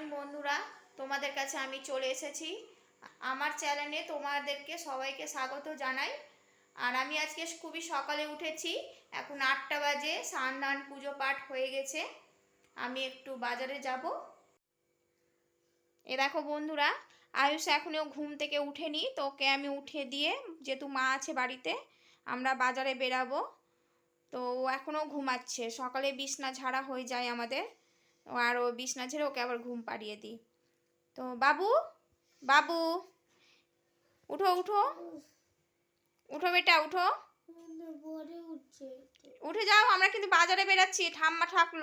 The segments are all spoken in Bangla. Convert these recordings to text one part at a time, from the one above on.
মর্নিং বন্ধুরা, তোমাদের কাছে আমি চলে এসেছি। আমার চ্যানেলে তোমাদেরকে সবাইকে স্বাগত জানাই। আর আমি আজকে খুবই সকালে উঠেছি, এখন আটটা বাজে স্নান পুজো পাঠ হয়ে গেছে। আমি একটু বাজারে যাব। এ দেখো বন্ধুরা, আয়ুষ এখনও ঘুম থেকে উঠেনি তো ওকে আমি উঠে দিয়ে, যেহেতু মা আছে বাড়িতে, আমরা বাজারে বেরাবো। তো ও এখনও ঘুমাচ্ছে, সকালে বিছনা ঝাড়া হয়ে যায় আমাদের। আর ও বিছনা ছেড়ে ওকে আবার ঘুম পাড়িয়ে দিই। তো বাবু বাবু, উঠো উঠো। উঠো বেটা, উঠো। উঠে যাও, আমরা কিন্তু বাজারে বেরাচ্ছি ঠাম্মা থাকল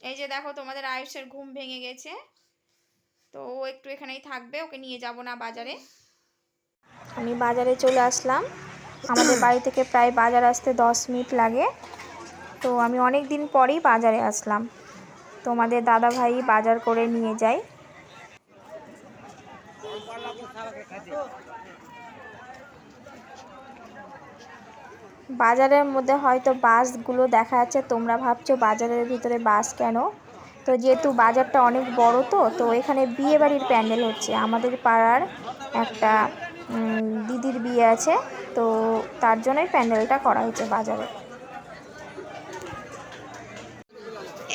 এই যে দেখো তোমাদের আয়ুষের ঘুম ভেঙে গেছে। তো ও একটু এখানেই থাকবে, ওকে নিয়ে যাব না বাজারে। আমি বাজারে চলে আসলাম। আমাদের বাড়ি থেকে প্রায় বাজার আসতে দশ মিনিট লাগে। তো আমি অনেক দিন পরেই বাজারে আসলাম। তোমাদের দাদা ভাই বাজার করে নিয়ে যায়। বাজারের মধ্যে হয়তো বাসগুলো দেখা যাচ্ছে, তোমরা ভাবছ বাজারের ভিতরে বাস কেন? তো যেহেতু বাজারটা অনেক বড় তো তো এখানে বিয়ে বাড়ির প্যান্ডেল হচ্ছে। আমাদের পাড়ার একটা দিদির বিয়ে আছে, তো তার জন্যই প্যান্ডেলটা করা হয়েছে বাজারে।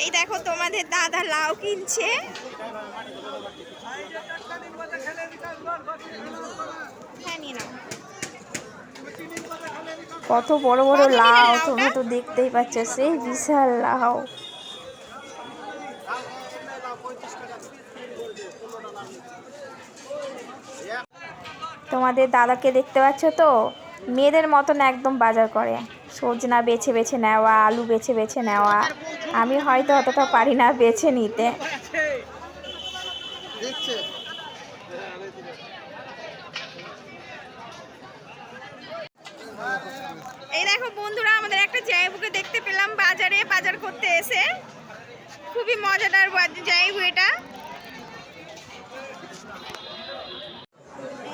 এই দেখো তোমাদের দাদা লাউ কিনছে। হ্যাঁ কত বড় বড় লাউ লাউটা? তুমি তো দেখতেই পাচ্ছ সেই বিশাল লাউ। তোমাদের দাদাকে দেখতে পাচ্ছ তো? মেয়েদের মতন একদম বাজার করে। সজনা বেছে বেছে নেওয়া, আলু বেছে বেছে নেওয়া। আমি হয়তো অতটা পারি না বেছে নিতে। এই দেখো বন্ধুরা, আমাদের একটা জায়বুকে দেখতে পেলাম বাজারে, বাজার করতে এসে। খুবই মজাদার জায়বু এটা।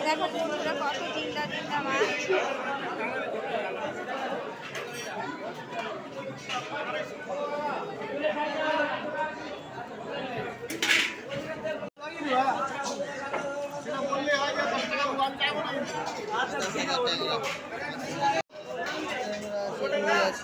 দেখো বন্ধুরা, কত জিন্দা জিন্দা মাছ।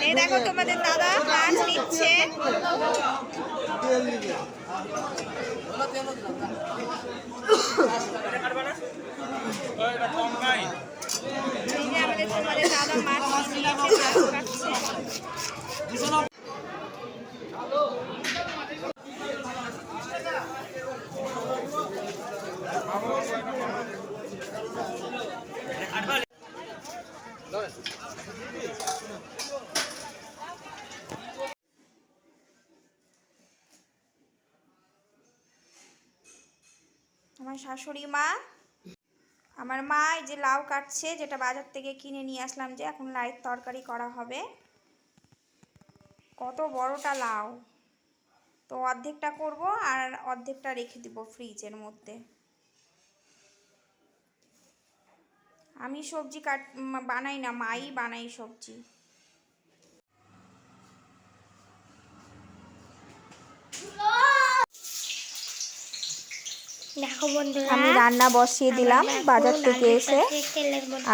এই দেখো তোমাদের দাদা মাছ নিচ্ছে। আমাদের তোমাদের দাদা মাছ নিয়েছে শাশুড়ি মা। আমার মা এই যে লাউ কাটছে, যেটা বাজার থেকে কিনে নিয়ে আসলাম যে, এখন লাইট তরকারি করা হবে। কত বড়টা লাউ। তো অর্ধেকটা করব আর অর্ধেকটা রেখে দিব ফ্রিজের মধ্যে। আমি সবজি কাট বানাই না, মাই বানাই সবজি। আমি রান্না বসিয়ে দিলাম বাজার থেকে এসে।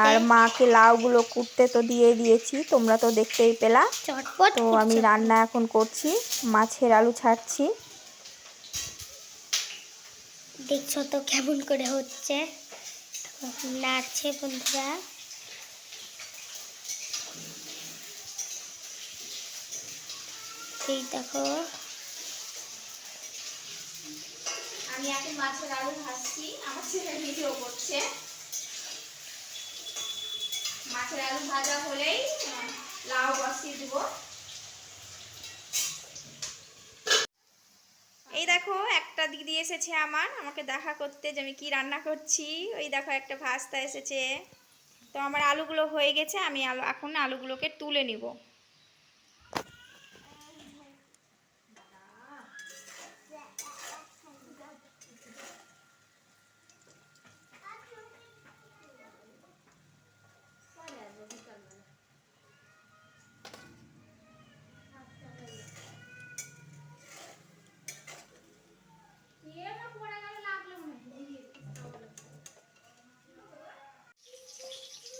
আর মাকে লাউগুলো কুটতে তো দিয়ে দিয়েছি তোমরা তো দেখতেই পেলা। তো আমি রান্না এখন করছি মাছের আলু ছাড়ছি। দেখছ তো কেমন করে হচ্ছে? নাড়ছে বন্ধুরা। এই দেখো। আমি এখন মাছের আলু ভাজছি। আমার ছেলে ভিডিও করছে। মাছের আলু ভাজা হলেই লাউ বসিয়ে দেবো। এই দেখো, একটা দিদি এসেছে আমার, আমাকে দেখা করতে যে আমি কি রান্না করছি। ওই দেখো, একটা ভাস্তা এসেছে। তো আমার আলুগুলো হয়ে গেছে, আমি আলু এখন আলুগুলোকে তুলে নিব।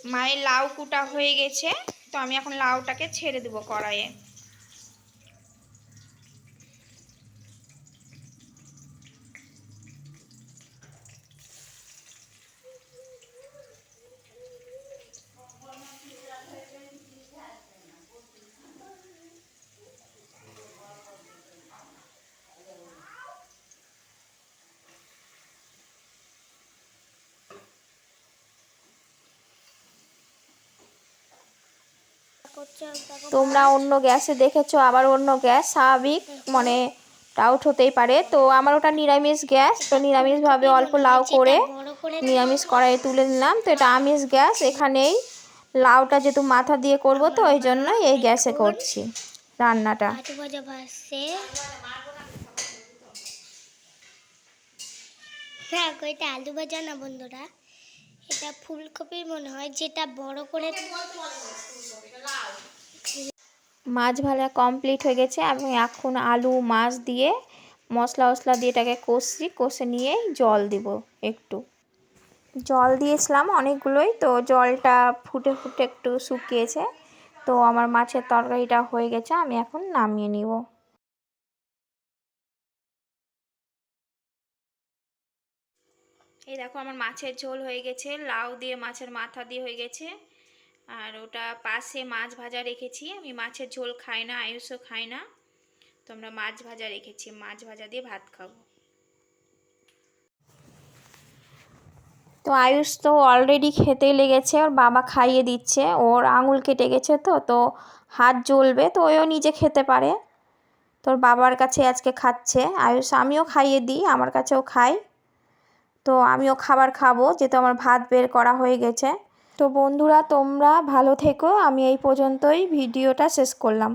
মায়ের লাউ কুটা হয়ে গেছে তো আমি এখন লাউটাকে ছেড়ে দেবো কড়াইয়ে। তোমরা অন্য গ্যাসে দেখেছ, আবার অন্য গ্যাস, স্বাভাবিক মানে ডাউট হতেই পারে। তো আমার ওটা নিরামিষ গ্যাস, তো নিরামিষভাবে অল্প লাউ করে নিরামিষ কড়াইয়ে তুলে নিলাম। তো এটা আমিষ গ্যাস, এখানেই লাউটা যেহেতু মাথা দিয়ে করব, তো ওই জন্য এই গ্যাসে করছি রান্নাটা। এটা আলু ভাজা না বন্ধুরা? এটা ফুলকপির মনে হয় যেটা বড় করে মাছ ভাজা কমপ্লিট হয়ে গেছে। আমি এখন আলু মাছ দিয়ে মশলা মশলা দিয়ে এটাকে কষছি কষে নিয়ে জল দিব একটু। জল দিয়েছিলাম অনেকগুলোই তো জলটা ফুটে ফুটে একটু শুকিয়েছে। তো আমার মাছের তরকারিটা হয়ে গেছে আমি এখন নামিয়ে নিব। এই দেখো আমার মাছের ঝোল হয়ে গেছে, লাউ দিয়ে মাছের মাথা দিয়ে হয়ে গেছে। আর ওটা পাশে মাছ ভাজা রেখেছি, আমি মাছের ঝোল খাই না, আয়ুষও খাই না। তো আমরা মাছ ভাজা রেখেছি, মাছ ভাজা দিয়ে ভাত খাব। তো আয়ুষ তো অলরেডি খেতেই লেগেছে, ওর বাবা খাইয়ে দিচ্ছে, ওর আঙুল কেটে গেছে তো তো হাত জ্বলবে, তো ওও নিজে খেতে পারে। তোর বাবার কাছে আজকে খাচ্ছে, আয়ুষ আমিও খাইয়ে দিই, আমার কাছেও খাই তো আমিও খাবার খাব, যেহেতু আমার ভাত বের করা হয়ে গেছে। তো বন্ধুরা, তোমরা ভালো থেকো। আমি এই পর্যন্তই ভিডিওটা শেষ করলাম।